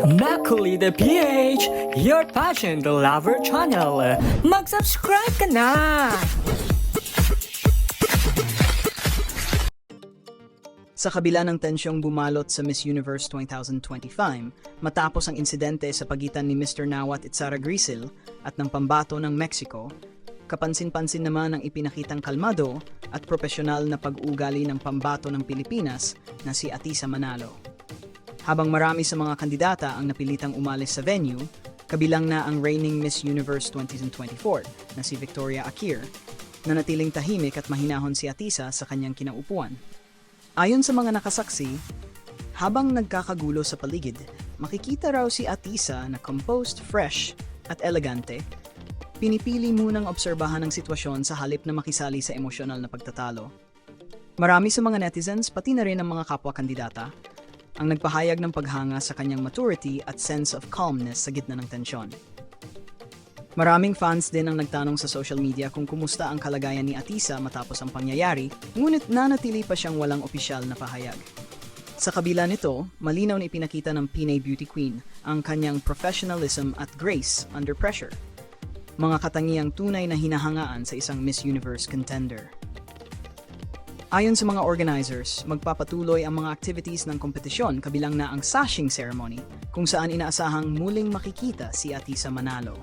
Makuli the PH, your passion the lover channel. Mag-subscribe ka na! Sa kabila ng tensyong bumalot sa Miss Universe 2025, matapos ang insidente sa pagitan ni Mr. Nawat at Sara Grisil at ng pambato ng Mexico, kapansin-pansin naman ang ipinakitang kalmado at profesional na pag-ugali ng pambato ng Pilipinas na si Atisa Manalo. Habang marami sa mga kandidata ang napilitang umalis sa venue, kabilang na ang reigning Miss Universe 2024 na si Victoria Akir, na natiling tahimik at mahinahon si Atisa sa kanyang kinaupuan. Ayon sa mga nakasaksi, habang nagkakagulo sa paligid, makikita raw si Atisa na composed, fresh, at elegante. Pinipili munang obserbahan ang sitwasyon sa halip na makisali sa emosyonal na pagtatalo. Marami sa mga netizens, pati na rin ang mga kapwa-kandidata, ang nagpahayag ng paghanga sa kanyang maturity at sense of calmness sa gitna ng tensyon. Maraming fans din ang nagtanong sa social media kung kumusta ang kalagayan ni Atisa matapos ang pangyayari, ngunit nanatili pa siyang walang opisyal na pahayag. Sa kabila nito, malinaw na ipinakita ng Pinay Beauty Queen ang kanyang professionalism at grace under pressure. Mga katangiang tunay na hinahangaan sa isang Miss Universe contender. Ayon sa mga organizers, magpapatuloy ang mga activities ng kompetisyon kabilang na ang sashing ceremony kung saan inaasahang muling makikita si Atisa Manalo.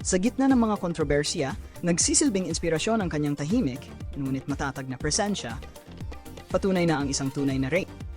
Sa gitna ng mga kontrobersya, nagsisilbing inspirasyon ang kanyang tahimik, ngunit matatag na presensya. Patunay na ang isang tunay na rate